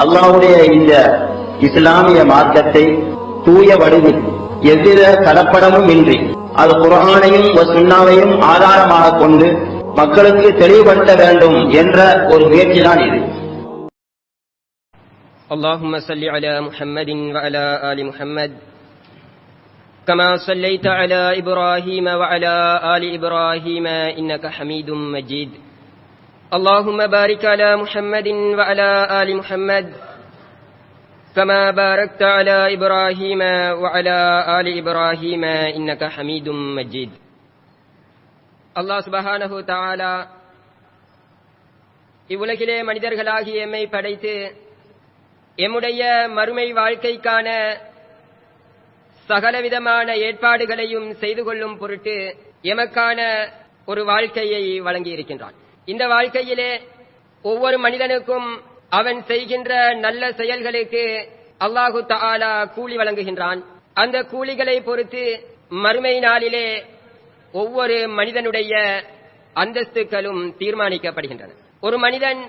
அல்லாஹ்வுடைய இந்த இஸ்லாமிய மார்க்கத்தை தூய வடிவில் எவ்வித கலப்படமும் இன்றி அது குர்ஆனையும் சுன்னாவையும் ஆதாரமாக கொண்டு மக்களுக்கு தெளிவுபடுத்த வேண்டும் என்ற ஒரு முயற்சிதான் இது اللهم صل على محمد وعلى آل محمد كما صليت على إبراهيم وعلى آل إبراهيم إنك حميد مجيد اللهم بارك على محمد وعلى آل محمد كما باركت على إبراهيم وعلى آل إبراهيم إنك حميد مجيد الله سبحانه تعالى இவ்வுலகிலே மனிதர்களாகிய எம்மை படைத்து எம்முடைய மறுமை வாழ்க்கைக்கான சகலவிதமான ஏற்பாடுகளையும் செய்து கொள்ளும் பொருட்டு எமக்கான ஒரு வாழ்க்கையை வழங்கியிருக்கின்றான் இந்த வாழ்க்கையிலே ஒவ்வொரு மனிதனுக்கும் அவன் செய்கின்ற நல்ல செயல்களுக்கு அல்லாஹு தாலா கூலி வழங்குகின்றான். அந்த கூலிகளை பொறுத்து மறுமை நாளிலே ஒவ்வொரு மனிதனுடைய அந்தஸ்துக்களும் தீர்மானிக்கப்படுகின்றன. ஒரு மனிதன்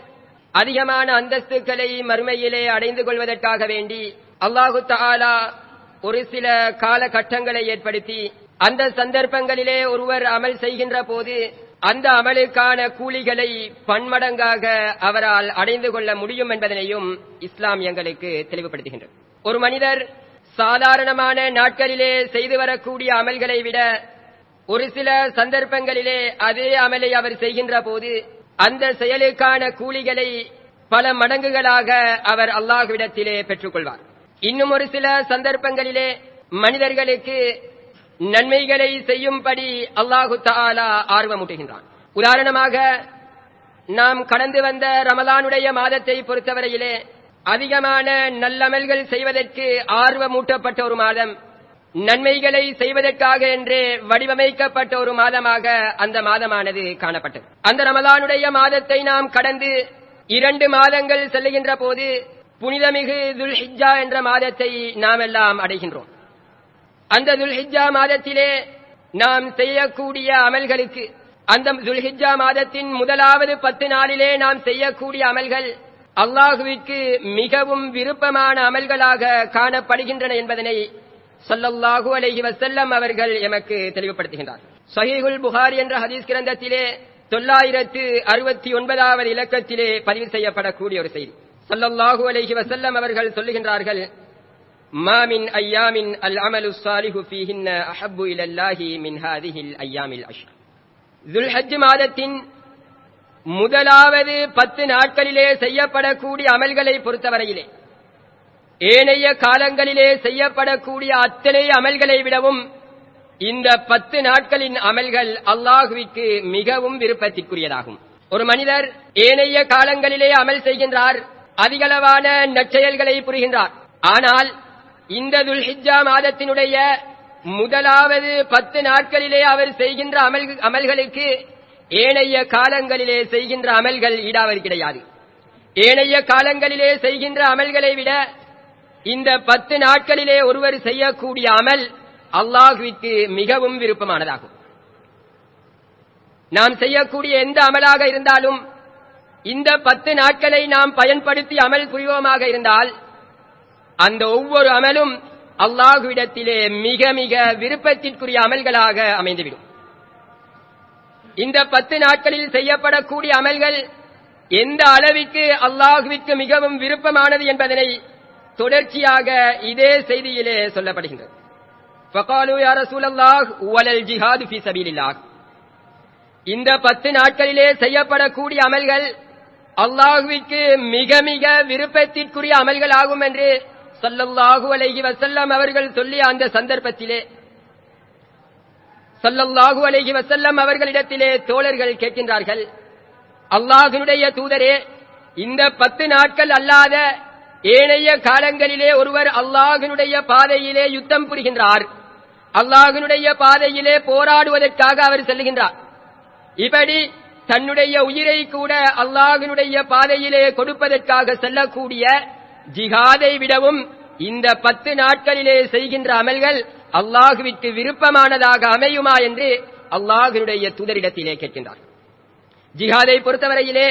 அதிகமான அந்தஸ்துக்களை மறுமையிலே அடைந்து கொள்வதற்காக வேண்டி அல்லாஹு தாலா ஒரு சில காலகட்டங்களை ஏற்படுத்தி அந்த சந்தர்ப்பங்களிலே ஒருவர் அமல் செய்கின்ற போது அந்த அமலுக்கான கூலிகளை பன்மடங்காக அவரால் அடைந்து கொள்ள முடியும் என்பதனையும் இஸ்லாம் எங்களுக்கு தெளிவுபடுத்துகின்றது. ஒரு மனிதர் சாதாரணமான நாட்களிலே செய்து வரக்கூடிய அமல்களை விட ஒரு சில சந்தர்ப்பங்களிலே அதே அமலை அவர் செய்கின்ற போது அந்த செயலுக்கான கூலிகளை பல மடங்குகளாக அவர் அல்லாஹ்விடத்திலே பெற்றுக்கொள்வார். இன்னும் ஒரு சில சந்தர்ப்பங்களிலே மனிதர்களுக்கு நன்மைகளை செய்யும்படி அல்லாஹு தாலா ஆர்வமூட்டுகின்றான். உதாரணமாக நாம் கடந்து வந்த ரமலானுடைய மாதத்தை பொறுத்தவரையிலே அதிகமான நல்லமல்கள் செய்வதற்கு ஆர்வமூட்டப்பட்ட ஒரு மாதம் நன்மைகளை செய்வதற்காக என்றே வடிவமைக்கப்பட்ட ஒரு மாதமாக அந்த மாதமானது காணப்பட்டது. அந்த ரமலானுடைய மாதத்தை நாம் கடந்து இரண்டு மாதங்கள் செல்லுகின்ற போது புனிதமிகு துல்ஹிஜா என்ற மாதத்தை நாம் எல்லாம் அடைகின்றோம். அந்த துல்ஹிஜா மாதத்திலே நாம் செய்யக்கூடிய அமல்களுக்கு அந்த துல்ஹிஜா மாதத்தின் முதலாவது பத்து நாளிலே நாம் செய்யக்கூடிய அமல்கள் அல்லாஹுவிற்கு மிகவும் விருப்பமான அமல்களாக காணப்படுகின்றன என்பதனை சொல்லல்லாஹு அலஹி வசல்லம் அவர்கள் எமக்கு தெளிவுபடுத்துகின்றார். சஹீகுல் புகார் என்ற ஹதீஸ் கிரந்தத்திலே தொள்ளாயிரத்து அறுபத்தி ஒன்பதாவது இலக்கத்திலே பதிவு செய்யப்படக்கூடிய ஒரு செய்தி. சொல்லல்லாஹு அலஹி வசல்லம் அவர்கள் சொல்லுகின்றார்கள் ما من أيام العمل الصالح فيهن أحب إلى الله من هذه الأيام العشر ذو الحج மாதத்தின் முதலாவது பத்து நாட்களிலே செய்யப்படக்கூடிய அமல்களை பொறுத்தவரையிலே ஏனைய காலங்களிலே செய்யப்படக்கூடிய அத்தனை அமல்களை விடவும் இந்த பத்து நாட்களின் அமல்கள் அல்லாஹுவிற்கு மிகவும் விருப்பத்திற்குரியதாகும் ஒரு மனிதர் ஏனைய காலங்களிலே அமல் செய்கின்றார் அதிகளவான நற்செயல்களை புரிகின்றார் ஆனால் இந்த துல்ஹிஜா மாதத்தினுடைய முதலாவது பத்து நாட்களிலே அவர் செய்கின்ற அமல் அமல்களுக்கு ஏனைய காலங்களிலே செய்கின்ற அமல்கள் ஈடாவது கிடையாது. ஏனைய காலங்களிலே செய்கின்ற அமல்களை விட இந்த பத்து நாட்களிலே ஒருவர் செய்யக்கூடிய அமல் அல்லாஹுவிற்கு மிகவும் விருப்பமானதாகும். நாம் செய்யக்கூடிய எந்த அமலாக இருந்தாலும் இந்த பத்து நாட்களை நாம் பயன்படுத்தி அமல் புரிவோமாக இருந்தால் அந்த ஒவ்வொரு அமலும் அல்லாஹுவிடத்திலே மிக மிக விருப்பத்திற்குரிய அமல்களாக அமைந்துவிடும். இந்த பத்து நாட்களில் செய்யப்படக்கூடிய அமல்கள் எந்த அளவிற்கு அல்லாஹுவிற்கு மிகவும் விருப்பமானது என்பதனை தொடர்ச்சியாக இதே செய்தியிலே சொல்லப்படுகின்றது. இந்த பத்து நாட்களிலே செய்யப்படக்கூடிய அமல்கள் அல்லாஹுவிற்கு மிக மிக விருப்பத்திற்குரிய அமல்களாகும் என்று சல்லல்லாஹு அலைஹி வசல்லம் அவர்கள் சொல்லிய அந்த சந்தர்ப்பத்திலே சல்லல்லாஹு அலைஹி வசல்லம் அவர்களிடத்திலே தோழர்கள் கேட்கின்றார்கள் அல்லாஹினுடைய தூதரே இந்த பத்து நாட்கள் அல்லாத ஏனைய காலங்களிலே ஒருவர் அல்லாஹினுடைய பாதையிலே யுத்தம் புரிகின்றார். அல்லாஹினுடைய பாதையிலே போராடுவதற்காக அவர் செல்கின்றார் இப்படி தன்னுடைய உயிரை கூட அல்லாஹினுடைய பாதையிலே கொடுப்பதற்காக செல்லக்கூடிய ஜிஹாதை விடவும் இந்த பத்து நாட்களிலே செய்கின்ற அமல்கள் அல்லாஹுவிற்கு விருப்பமானதாக அமையுமா என்று அல்லாஹுடைய துதரிடத்திலே கேட்கின்றார். ஜிஹாதை பொறுத்தவரையிலே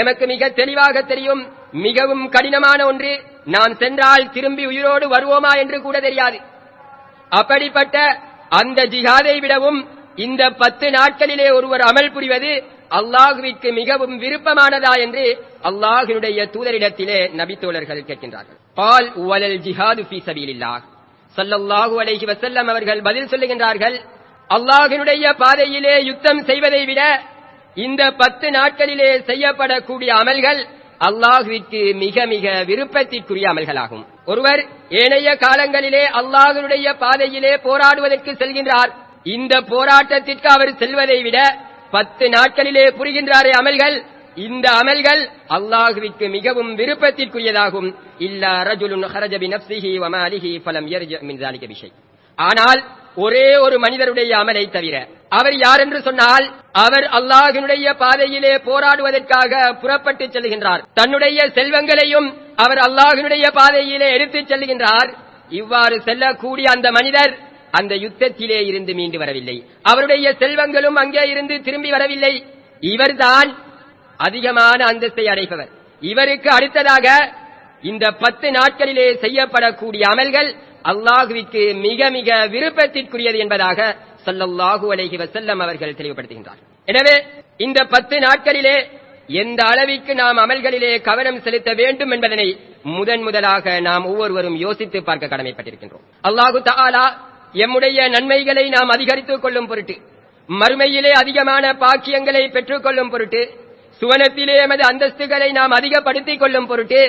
எமக்கு மிக தெளிவாக தெரியும் மிகவும் கடினமான ஒன்று நாம் சென்றால் திரும்பி உயிரோடு வருவோமா என்று கூட தெரியாது. அப்படிப்பட்ட அந்த ஜிஹாதை விடவும் இந்த பத்து நாட்களிலே ஒருவர் அமல் புரிவது அல்லாஹுவிற்கு மிகவும் விருப்பமானதா என்று அல்லாஹினுடைய தூதரிடத்திலே நபித்தோழர்கள் கேட்கின்றார்கள். பால் வலல் ஜிஹாது ஃபீ அலைஹி அவர்கள் பதில் சொல்லுகின்றார்கள் அல்லாஹினுடைய பாதையிலே யுத்தம் செய்வதை விட இந்த பத்து நாட்களிலே செய்யப்படக்கூடிய அமல்கள் அல்லாஹுவிற்கு மிக மிக விருப்பத்திற்குரிய அமல்களாகும். ஒருவர் ஏனைய காலங்களிலே அல்லாஹினுடைய பாதையிலே போராடுவதற்கு செல்கின்றார். இந்த போராட்டத்திற்கு அவர் செல்வதை விட பத்து நாட்களிலே புரிகின்றாரே அமல்கள். இந்த அமல்கள் அல்லாஹுவிற்கு மிகவும் விருப்பத்திற்குரியதாகும். இல்லா ரஜுலுன் ஹரஜபி நப்சிஹி வமாலிஹி பலம் மின் ஜாலிக விஷய் ஆனால் ஒரே ஒரு மனிதருடைய அமலை தவிர அவர் யார் என்று சொன்னால் அவர் அல்லாஹினுடைய பாதையிலே போராடுவதற்காக புறப்பட்டு செல்கின்றார். தன்னுடைய செல்வங்களையும் அவர் அல்லாஹினுடைய பாதையிலே எடுத்துச் செல்கின்றார். இவ்வாறு செல்லக்கூடிய அந்த மனிதர் அந்த யுத்தத்திலே இருந்து மீண்டு வரவில்லை. அவருடைய செல்வங்களும் அங்கே இருந்து திரும்பி வரவில்லை. இவர்தான் அதிகமான அந்தஸ்தை அடைப்பவர் இவருக்கு அடுத்ததாக இந்த பத்து நாட்களிலே செய்யப்படக்கூடிய அமல்கள் அல்லாஹுவிற்கு மிக மிக விருப்பத்திற்குரியது என்பதாக சல்லல்லாஹு அலஹி வசல்லம் அவர்கள் தெளிவுபடுத்துகின்றார். எனவே இந்த பத்து நாட்களிலே எந்த அளவிற்கு நாம் அமல்களிலே கவனம் செலுத்த வேண்டும் என்பதனை முதன் முதலாக நாம் ஒவ்வொருவரும் யோசித்து பார்க்க கடமைப்பட்டிருக்கின்றோம். அல்லாஹு தாலா எம்முடைய நன்மைகளை நாம் அதிகரித்துக் கொள்ளும் பொருட்டு மறுமையிலே அதிகமான பாக்கியங்களை பெற்றுக் கொள்ளும் பொருட்டு சுவனத்திலே எமது அந்தஸ்துகளை நாம் அதிகப்படுத்திக் கொள்ளும் பொருட்டு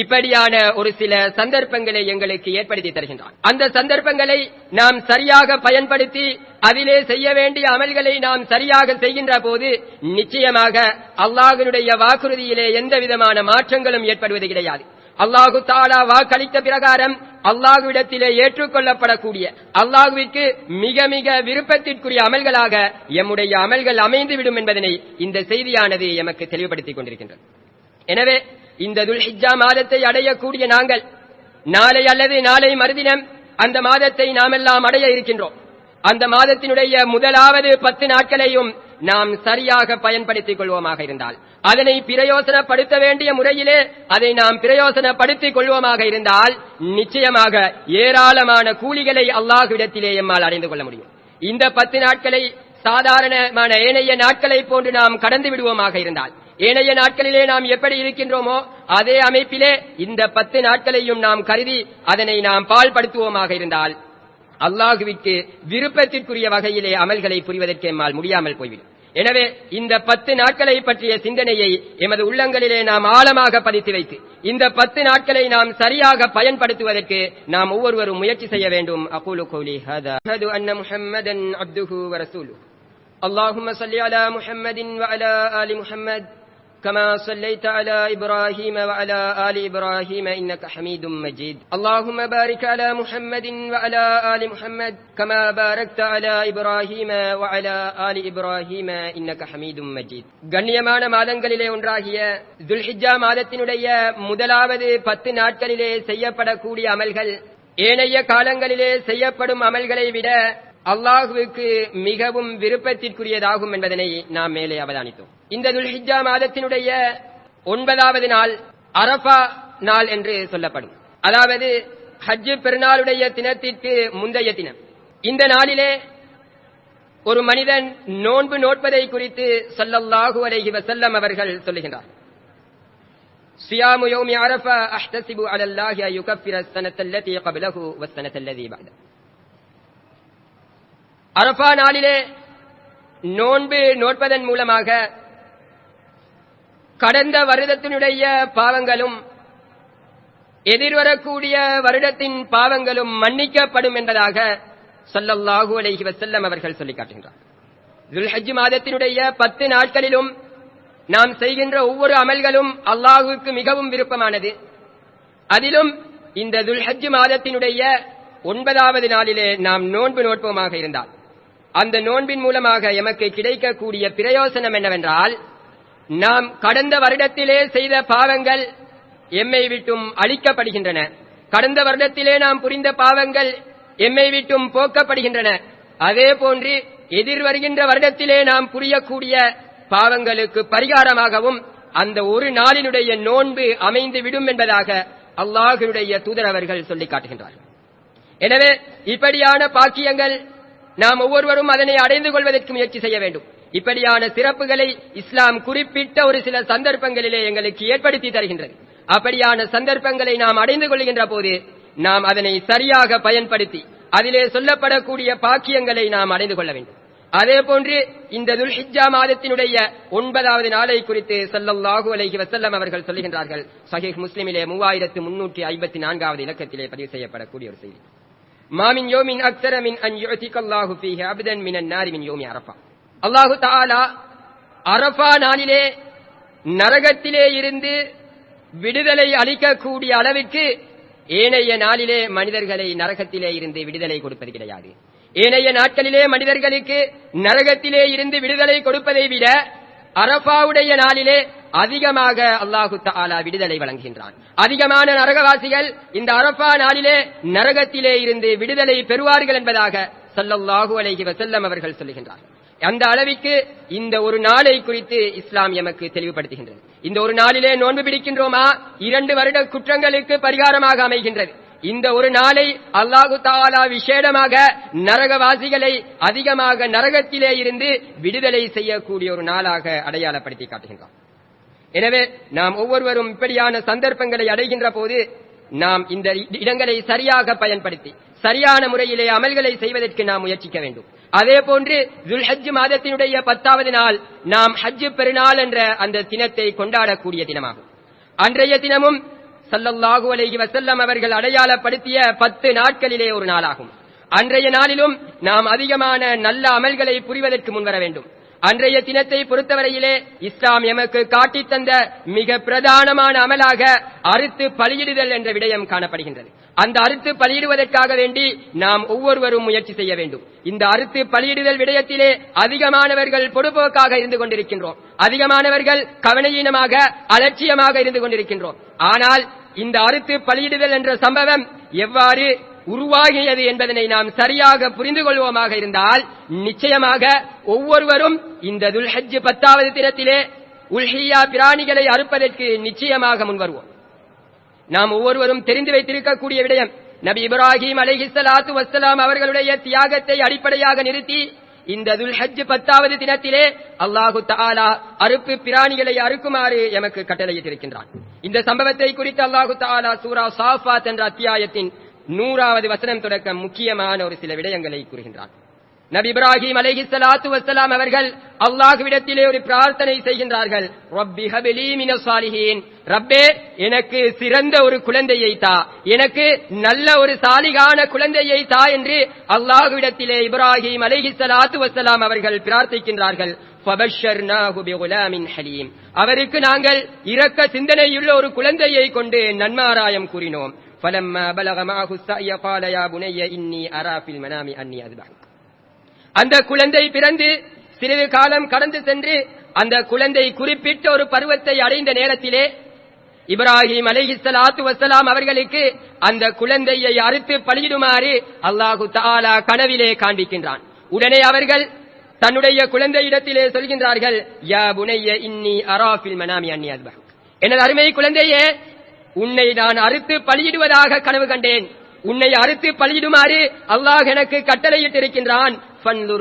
இப்படியான ஒரு சில சந்தர்ப்பங்களை எங்களுக்கு ஏற்படுத்தி தருகின்றான். அந்த சந்தர்ப்பங்களை நாம் சரியாக பயன்படுத்தி அதிலே செய்ய வேண்டிய அமல்களை நாம் சரியாக செய்கின்ற போது நிச்சயமாக அல்லாஹினுடைய வாக்குறுதியிலே எந்த விதமான மாற்றங்களும் ஏற்படுவது கிடையாது. அல்லாஹு தாலா வாக்களித்த பிரகாரம் அல்லாஹுவிடத்திலே ஏற்றுக்கொள்ளப்படக்கூடிய அல்லாஹுவிற்கு மிக மிக விருப்பத்திற்குரிய அமல்களாக எம்முடைய அமல்கள் அமைந்துவிடும் என்பதனை இந்த செய்தியானது எமக்கு தெளிவுபடுத்திக் கொண்டிருக்கின்றது. எனவே இந்த துல்ஹிஜா மாதத்தை அடையக்கூடிய நாங்கள் நாளை அல்லது நாளை மறுதினம் அந்த மாதத்தை நாமெல்லாம் அடைய இருக்கின்றோம். அந்த மாதத்தினுடைய முதலாவது பத்து நாட்களையும் நாம் சரியாக பயன்படுத்திக் கொள்வோமாக இருந்தால் அதனை பிரயோசனப்படுத்த வேண்டிய முறையிலே அதை நாம் பிரயோசனப்படுத்திக் கொள்வோமாக இருந்தால் நிச்சயமாக ஏராளமான கூலிகளை அல்லாஹுவிடத்திலே எம்மால் அடைந்து கொள்ள முடியும். இந்த பத்து நாட்களை சாதாரணமான ஏனைய நாட்களை போன்று நாம் கடந்து விடுவோமாக இருந்தால் ஏனைய நாட்களிலே நாம் எப்படி இருக்கின்றோமோ அதே அமைப்பிலே இந்த பத்து நாட்களையும் நாம் கருதி அதனை நாம் பால்படுத்துவோமாக இருந்தால் அல்லாஹுவிற்கு விருப்பத்திற்குரிய வகையிலே அமல்களை புரிவதற்கு எம்மால் முடியாமல் போய்விடும் எனவே இந்த பத்து நாட்களை பற்றிய சிந்தனையை எமது உள்ளங்களிலே நாம் ஆழமாக பதித்து வைத்து இந்த பத்து நாட்களை நாம் சரியாக பயன்படுத்துவதற்கு நாம் ஒவ்வொருவரும் முயற்சி செய்ய வேண்டும் அகூலு கௌலி ஹதா அஷ்ஹது அன்ன முஹம்மதன் அப்துஹு வ ரசூலுஹு اللهم صل على محمد وعلى آل محمد كما صليت على إبراهيم وعلى آل إبراهيم إنك حميد مجيد اللهم بارك على محمد وعلى آل محمد كما باركت على إبراهيم وعلى آل إبراهيم إنك حميد مجيد கண்ணியமான மாதங்களிலே ஒன்றாகிய துல்ஹிஜ்ஜா மாதத்தினுடைய முதலாவது பத்து நாட்களிலே செய்யப்படக்கூடிய அமல்கள் ஏனைய காலங்களிலே செய்யப்படும் அமல்களை விட அல்லாஹுவுக்கு மிகவும் விருப்பத்திற்குரியதாகும் என்பதனை நாம் மேலே அவதானித்தோம். இந்த துல்ஹிஜா மாதத்தினுடைய ஒன்பதாவது நாள் அரபா நாள் என்று சொல்லப்படும். அதாவது ஹஜ் பெருநாளுடைய தினத்திற்கு முந்தைய தினம். இந்த நாளிலே ஒரு மனிதன் நோன்பு நோட்பதை குறித்து சல்லல்லாஹு அலைஹி வசல்லம் அவர்கள் சொல்லுகின்றார். சியாமு அரபா அஹ்தசிபு அலல்லாஹி அயுகஃபிர சனத்தல்லதி கபிலஹு வசனத்தல்லதி பாதா அரபா நாளிலே நோன்பு நோட்பதன் மூலமாக கடந்த வருடத்தினுடைய பாவங்களும் எதிர்வரக்கூடிய வருடத்தின் பாவங்களும் மன்னிக்கப்படும் என்பதாக ஸல்லல்லாஹு அலைஹி வசல்லம் அவர்கள் சொல்லி காட்டுகின்றார். துல்ஹஜ் மாதத்தினுடைய பத்து நாட்களிலும் நாம் செய்கின்ற ஒவ்வொரு அமல்களும் அல்லாஹுவுக்கு மிகவும் விருப்பமானது. அதிலும் இந்த துல்ஹஜ் மாதத்தினுடைய ஒன்பதாவது நாளிலே நாம் நோன்பு நோட்போமாக இருந்தால் அந்த நோன்பின் மூலமாக எமக்கு கிடைக்கக்கூடிய பிரயோசனம் என்னவென்றால் நாம் கடந்த வருடத்திலே செய்த பாவங்கள் எம்மை விட்டும் அழிக்கப்படுகின்றன. கடந்த வருடத்திலே நாம் புரிந்த பாவங்கள் எம்மை விட்டும் போக்கப்படுகின்றன. அதே போன்று எதிர் வருகின்ற வருடத்திலே நாம் புரியக்கூடிய பாவங்களுக்கு பரிகாரமாகவும் அந்த ஒரு நாளினுடைய நோன்பு அமைந்து விடும் என்பதாக அல்லாஹினுடைய தூதர் அவர்கள் சொல்லிக் காட்டுகின்றார்கள். எனவே இப்படியான பாக்கியங்கள் நாம் ஒவ்வொருவரும் அதனை அடைந்து கொள்வதற்கு முயற்சி செய்ய வேண்டும். இப்படியான சிறப்புகளை இஸ்லாம் குறிப்பிட்ட ஒரு சில சந்தர்ப்பங்களிலே எங்களுக்கு ஏற்படுத்தி தருகின்றது. அப்படியான சந்தர்ப்பங்களை நாம் அடைந்து கொள்கின்ற போது நாம் அதனை சரியாக பயன்படுத்தி அதிலே சொல்லப்படக்கூடிய பாக்கியங்களை நாம் அடைந்து கொள்ள வேண்டும். அதே போன்று இந்த துல்ஹிஜா மாதத்தினுடைய ஒன்பதாவது நாளை குறித்து ஸல்லல்லாஹு அலஹி வசல்லம் அவர்கள் சொல்லுகின்றார்கள். சஹீஹ் முஸ்லிமிலே மூவாயிரத்து முன்னூற்றி ஐம்பத்தி நான்காவது இலக்கத்திலே பதிவு செய்யப்படக்கூடிய ஒரு செய்தி. மாமின் யோமின் அக்ஸர மின் அன் யுஅதிகல்லாஹு ஃபீஹி அப்தன் மின் அன்னாரி மின் யோமி அரஃபா அல்லாஹு தாலா அரஃபா நாளிலே நரகத்திலே இருந்து விடுதலை அளிக்கக்கூடிய அளவிற்கு ஏனைய நாளிலே மனிதர்களை நரகத்திலே இருந்து விடுதலை கொடுப்பது கிடையாது. ஏனைய நாட்களிலே மனிதர்களுக்கு நரகத்திலே இருந்து விடுதலை கொடுப்பதை விட அரபாவுடைய நாளிலே அதிகமாக அல்லாஹு தாலா விடுதலை வழங்குகின்றான். அதிகமான நரகவாசிகள் இந்த அரபா நாளிலே நரகத்திலே இருந்து விடுதலை பெறுவார்கள் என்பதாக சல்லல்லாஹு அலைஹி வசல்லம் அவர்கள் சொல்லுகின்றார். அந்த அளவிற்கு இந்த ஒரு நாளை குறித்து இஸ்லாம் எமக்கு தெளிவுபடுத்துகின்றது. இந்த ஒரு நாளிலே நோன்பு பிடிக்கின்றோமா? இரண்டு வருட குற்றங்களுக்கு பரிகாரமாக அமைகின்றது. இந்த ஒரு நாளை அல்லாஹு தாலா விசேடமாக நரகவாசிகளை அதிகமாக நரகத்திலே இருந்து விடுதலை செய்யக்கூடிய ஒரு நாளாக அடையாளப்படுத்தி காட்டுகின்றார் எனவே நாம் ஒவ்வொருவரும் இப்படியான சந்தர்ப்பங்களை அடைகின்ற போது நாம் இந்த இடங்களை சரியாக பயன்படுத்தி சரியான முறையிலே அமல்களை செய்வதற்கு நாம் முயற்சிக்க வேண்டும். அதே போன்று துல்ஹஜ் மாதத்தினுடைய பத்தாவது நாள் நாம் ஹஜ் பெருநாள் என்ற அந்த தினத்தை கொண்டாடக்கூடிய தினமாகும். அன்றைய தினமும் சல்லல்லாஹு அலஹி வசல்லம் அவர்கள் அடையாளப்படுத்திய பத்து நாட்களிலே ஒரு நாளாகும். அன்றைய நாளிலும் நாம் அதிகமான நல்ல அமல்களை புரிவதற்கு முன்வர வேண்டும். அன்றைய தினத்தை பொறுத்தவரையிலே இஸ்லாம் எமக்கு காட்டித் தந்த மிக பிரதானமான அமலாக அறுத்து பலியிடுதல் என்ற விடயம் காணப்படுகின்றது. அந்த அறுத்து பலியிடுவதற்காக வேண்டி நாம் ஒவ்வொருவரும் முயற்சி செய்ய வேண்டும். இந்த அறுத்து பலியிடுதல் விடயத்திலே அதிகமானவர்கள் பொடுபோக்காக இருந்து கொண்டிருக்கின்றோம். அதிகமானவர்கள் கவனையீனமாக அலட்சியமாக இருந்து கொண்டிருக்கின்றோம். ஆனால் இந்த அறுத்து பலியிடுதல் என்ற சம்பவம் எவ்வாறு உருவாகியது என்பதனை நாம் சரியாக புரிந்து கொள்வோமாக இருந்தால் நிச்சயமாக ஒவ்வொருவரும் இந்த துல்ஹஜ் பத்தாவது தினத்திலே உல்ஹியா பிராணிகளை அறுப்பதற்கு நிச்சயமாக முன்வருவோம். நாம் ஒவ்வொருவரும் தெரிந்து வைத்திருக்கக்கூடிய விடயம் நபி இப்ராஹிம் அலைஹிஸ்ஸலாத்து வசலாம் அவர்களுடைய தியாகத்தை அடிப்படையாக நிறுத்தி இந்த துல்ஹஜ் பத்தாவது தினத்திலே அல்லாஹு தாலா அறுப்பு பிராணிகளை அறுக்குமாறு எமக்கு கட்டளையிட்டிருக்கின்றான். இந்த சம்பவத்தை குறித்து அல்லாஹு தாலா சூரா சாஃபாத் என்ற அத்தியாயத்தின் நூறாவது வசனம் தொடக்க முக்கியமான ஒரு சில விடயங்களை கூறுகின்றார். நபி இப்ராஹிம் அலஹி சலாத்து வசலாம் அவர்கள் அல்லாஹுவிடத்திலே ஒரு பிரார்த்தனை செய்கின்றார்கள். ரப்பி ஹபிலி மினஸ் சாலிஹீன். ரப்பே எனக்கு சிறந்த ஒரு குழந்தையை தா எனக்கு நல்ல ஒரு சாலிகான குழந்தையை தா என்று அல்லாஹுவிடத்திலே இப்ராஹிம் அலஹி சலாத்து வஸ்ஸலாம் அவர்கள் பிரார்த்திக்கின்றார்கள். அவருக்கு நாங்கள் இரக்க சிந்தனையுள்ள ஒரு குழந்தையை கொண்டு நன்மாராயம் கூறினோம். فلما بلغ معه السعي قال يا بني إني أرى في المنام أني أذبحك அந்த குழந்தை பிறந்து சிறிது காலம் கடந்து சென்று அந்த குழந்தை குறிப்பிட்ட ஒரு பருவத்தை அடைந்த நேரத்திலே இப்ராஹிம் அலைஹிஸ்ஸலாத்து வஸ்ஸலாம் அவர்களுக்கு அந்த குழந்தையை அறுத்து பலியிடுமாறு அல்லாஹு தஆலா கனவிலே காண்பிக்கின்றான் உடனே அவர்கள் தன்னுடைய குழந்தையிடத்திலே சொல்கின்றார்கள் யா புனைய இன்னி அராஃபில் மனாமி அன்னி அஸ்பஹ் எனது அருமை குழந்தையே உன்னை நான் அறுத்து பலியிடுவதாக கனவு கண்டேன். உன்னை அறுத்து பலியிடுமாறு அல்லாஹ் எனக்கு கட்டளையிட்டிருக்கின்றான்.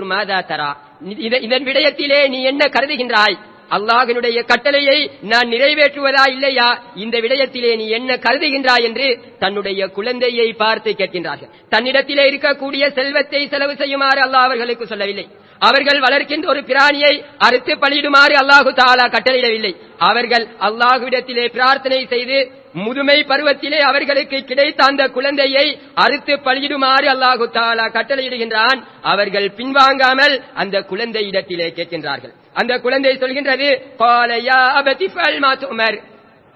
மாதா தரா. இத- இதன் விடயத்திலே நீ என்ன கருதுகின்றாய்? அல்லாஹினுடைய கட்டளையை நான் நிறைவேற்றுவதா இல்லையா? இந்த விடயத்திலே நீ என்ன கருதுகின்றாய் என்று தன்னுடைய குழந்தையை பார்த்து கேட்கின்றார்கள். தன்னிடத்திலே இருக்கக்கூடிய செல்வத்தை செலவு செய்யுமாறு அல்லாஹ் அவர்களுக்கு சொல்லவில்லை. அவர்கள் வளர்க்கின்ற ஒரு பிராணியை அறுத்து பலியிடுமாறு அல்லாஹு தாலா கட்டளையிடவில்லை. அவர்கள் அல்லாஹுவிடத்திலே பிரார்த்தனை செய்து முதுமை பருவத்திலே அவர்களுக்கு கிடைத்த அந்த குழந்தையை அறுத்து பலியிடுமாறு அல்லாஹு தாலா கட்டளையிடுகின்றான். அவர்கள் பின்வாங்காமல் அந்த குழந்தையிடத்திலே கேட்கின்றார்கள். அந்த குழந்தை சொல்கின்றது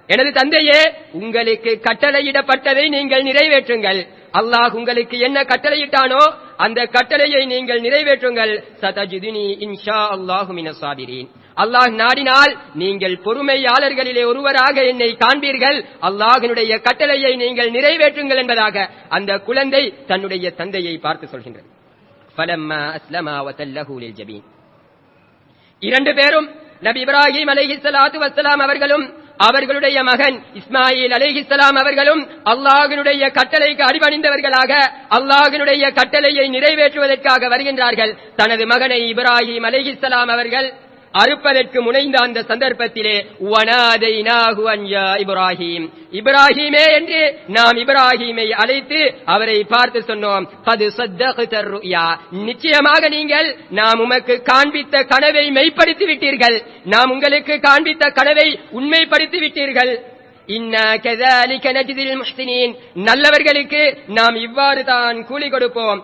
எனது தந்தையே உங்களுக்கு கட்டளையிடப்பட்டதை நீங்கள் நிறைவேற்றுங்கள். அல்லாஹ் உங்களுக்கு என்ன கட்டளையிட்டானோ அந்த கட்டளையை நீங்கள் நிறைவேற்றுங்கள். சதஜிதினி இன்ஷா அல்லாஹுமின சாபிரீன். அல்லாஹ் நாடினால் நீங்கள் பொறுமையாளர்களிலே ஒருவராக என்னை காண்பீர்கள். அல்லாஹினுடைய கட்டளையை நீங்கள் நிறைவேற்றுங்கள் என்பதாக அந்த குழந்தை தன்னுடைய தந்தையை பார்த்து சொல்கின்றது. இரண்டு பேரும் நபி இப்ராஹிம் அலஹி சலாத்து வசலாம் அவர்களும் அவர்களுடைய மகன் இஸ்மாயில் அலிஹிஸ்லாம் அவர்களும் அல்லாஹினுடைய கட்டளைக்கு அடிபணிந்தவர்களாக அல்லாஹினுடைய கட்டளையை நிறைவேற்றுவதற்காக வருகின்றார்கள். தனது மகனை இப்ராஹிம் அலிஹிஸ்லாம் அவர்கள் அறுப்பதற்கு முனைந்த அந்த சந்தர்ப்பத்திலே இப்ராஹிம். இப்ராஹிமே என்று நாம் இப்ராஹிமை அழைத்து அவரை பார்த்து சொன்னோம் நிச்சயமாக நீங்கள் நாம் உமக்கு காண்பித்த கனவை மெய்ப்படுத்தி விட்டீர்கள் நாம் உங்களுக்கு காண்பித்த கனவை உண்மைப்படுத்தி விட்டீர்கள் நல்லவர்களுக்கு நாம் இவ்வாறு தான் கூலி கொடுப்போம்.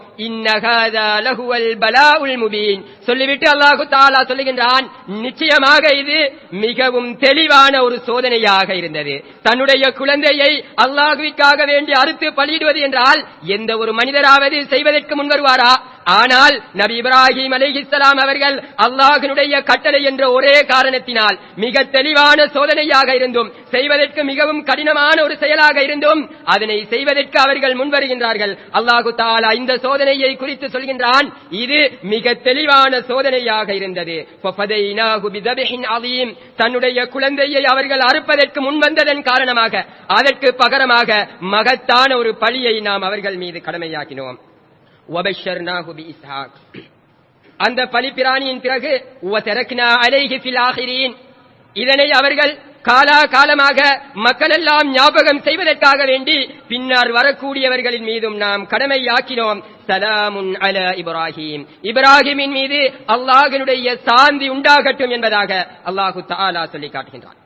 சொல்லிவிட்டு அல்லாஹு தாலா சொல்லுகின்றான் நிச்சயமாக இது மிகவும் தெளிவான ஒரு சோதனையாக இருந்தது. தன்னுடைய குழந்தையை அல்லாஹுவிக்காக வேண்டி அறுத்து பலியிடுவது என்றால் எந்த ஒரு மனிதராவது செய்வதற்கு முன் வருவாரா? ஆனால் நபி இப்ராஹிம் அலிஹிஸ்லாம் அவர்கள் அல்லாஹினுடைய கட்டளை என்ற ஒரே காரணத்தினால் மிக தெளிவான சோதனையாக இருந்தும் செய்வதற்கு மிகவும் கடினமான ஒரு செயலாக இருந்தும் அதனை செய்வதற்கு அவர்கள் முன்வருகின்றார்கள். அல்லாஹு தாலா இந்த சோதனையை குறித்து சொல்கின்றான். இது மிக தெளிவான சோதனையாக இருந்தது. தன்னுடைய குழந்தையை அவர்கள் அறுப்பதற்கு முன்வந்ததன் காரணமாக அதற்கு பகரமாக மகத்தான ஒரு பழியை நாம் அவர்கள் மீது கடமையாக்கினோம். وبشرناه بإسحاق அந்த பலிப்பிராணியின் பிறகு وتركنا عليه في الآخرين இதனை அவர்கள் காலா காலமாக மக்களெல்லாம் ஞாபகம் செய்வதற்காக வேண்டி பின்னர் வரக்கூடியவர்களின் மீதும் நாம் கடமையாக்கினோம் சலாமுன் அல இப்ராஹிம் இப்ராஹிமின் மீது அல்லாஹினுடைய சாந்தி உண்டாகட்டும் என்பதாக அல்லாஹு தஆலா சொல்லி காட்டுகின்றான்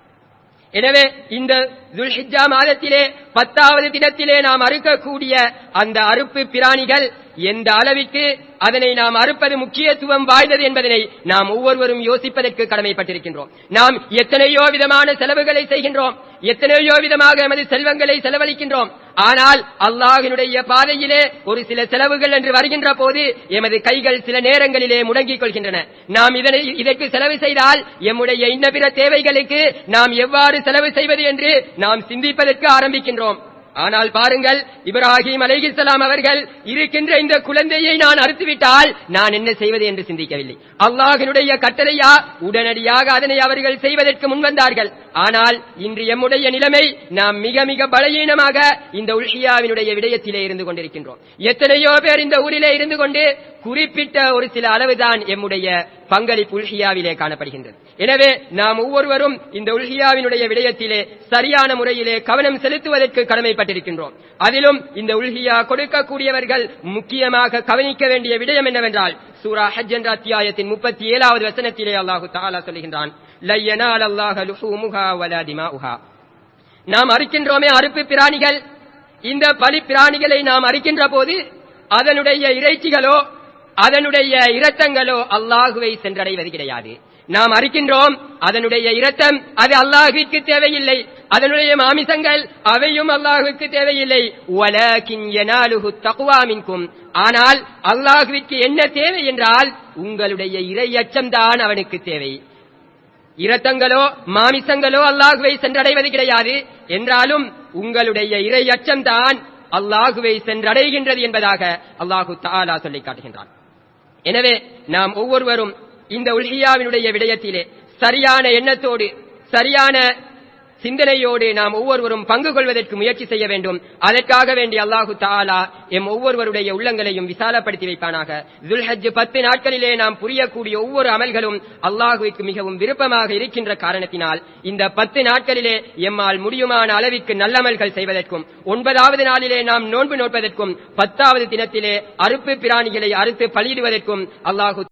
எனவே இந்த துல்ஹிஜா மாதத்திலே பத்தாவது தினத்திலே நாம் அறுக்கக்கூடிய அந்த அறுப்பு பிராணிகள் எந்த அளவிற்கு அதனை நாம் அறுப்பது முக்கியத்துவம் வாய்ந்தது என்பதனை நாம் ஒவ்வொருவரும் யோசிப்பதற்கு கடமைப்பட்டிருக்கின்றோம். நாம் எத்தனையோ விதமான செலவுகளை செய்கின்றோம். எத்தனையோ விதமாக எமது செல்வங்களை செலவழிக்கின்றோம். ஆனால் அல்லாஹினுடைய பாதையிலே ஒரு சில செலவுகள் என்று வருகின்ற போது எமது கைகள் சில நேரங்களிலே முடங்கிக் கொள்கின்றன. நாம் இதனை இதற்கு செலவு செய்தால் எம்முடைய இன்ன பிற தேவைகளுக்கு நாம் எவ்வாறு செலவு செய்வது என்று நாம் சிந்திப்பதற்கு ஆரம்பிக்கின்றோம். ஆனால் பாருங்கள் இப்ராஹிம் அலைகிஸ்லாம் அவர்கள் இருக்கின்ற இந்த குழந்தையை நான் அறுத்துவிட்டால் நான் என்ன செய்வது என்று சிந்திக்கவில்லை. அல்லாஹினுடைய கட்டளையா உடனடியாக அதனை அவர்கள் செய்வதற்கு முன்வந்தார்கள் ஆனால் இன்று எம்முடைய நிலைமை நாம் மிக மிக பலகீனமாக இந்த உல்ஹியாவினுடைய விடயத்திலே இருந்து கொண்டிருக்கின்றோம். எத்தனையோ பேர் இந்த ஊரிலே இருந்து கொண்டு குறிப்பிட்ட ஒரு சில அளவுதான் எம்முடைய பங்களிப்பு உல்ஹியாவிலே காணப்படுகின்றது. எனவே நாம் ஒவ்வொருவரும் இந்த உல்ஹியாவினுடைய விடயத்திலே சரியான முறையிலே கவனம் செலுத்துவதற்கு கடமைப்பட்டிருக்கின்றோம். அதிலும் இந்த உல்ஹியா கொடுக்கக்கூடியவர்கள் முக்கியமாக கவனிக்க வேண்டிய விடயம் என்னவென்றால் சூரா ஹஜ் என்ற அத்தியாயத்தின் முப்பத்தி ஏழாவது வசனத்திலே அல்லாஹு தாலா சொல்கின்றான் லையனால் அல்லாஹ் லுஹூமுஹா வலா திமாஉஹா. நாம் அறுக்கின்றோமே அறுப்பு பிராணிகள். இந்த பலி பிராணிகளை நாம் அறுக்கின்ற போது அதனுடைய இறைச்சிகளோ அதனுடைய இரத்தங்களோ அல்லாஹுவை சென்றடைவது கிடையாது. நாம் அறிக்கின்றோம் அதனுடைய இரத்தம் அது அல்லாஹுவிற்கு தேவையில்லை. அதனுடைய மாமிசங்கள் அவையும் அல்லாஹுவிற்கு தேவையில்லை. வலகின் ஆனால் அல்லாஹுவிற்கு என்ன தேவை என்றால் உங்களுடைய இறை அச்சம்தான் அவனுக்கு தேவை. இரத்தங்களோ மாமிசங்களோ அல்லாஹுவை சென்றடைவது கிடையாது. என்றாலும் உங்களுடைய இறை அச்சம்தான் அல்லாஹுவை சென்றடைகின்றது என்பதாக அல்லாஹு தாலா சொல்லி காட்டுகின்றான். எனவே நாம் ஒவ்வொருவரும் இந்த உலகியாவினுடைய விடயத்திலே சரியான எண்ணத்தோடு சரியான சிந்தனையோடு நாம் ஒவ்வொருவரும் பங்கு கொள்வதற்கு முயற்சி செய்ய வேண்டும். அதற்காக வேண்டிய அல்லாஹு தாலா எம் ஒவ்வொருவருடைய உள்ளங்களையும் விசாலப்படுத்தி வைப்பானாக. துல்ஹஜ் பத்து நாட்களிலே நாம் புரியக்கூடிய ஒவ்வொரு அமல்களும் அல்லாஹுவிற்கு மிகவும் விருப்பமாக இருக்கின்ற காரணத்தினால் இந்த பத்து நாட்களிலே எம்மால் முடியுமான அளவிற்கு நல்லமல்கள் செய்வதற்கும் ஒன்பதாவது நாளிலே நாம் நோன்பு நோட்பதற்கும் பத்தாவது தினத்திலே அறுப்பு பிராணிகளை அறுத்து பலியிடுவதற்கும் அல்லாஹு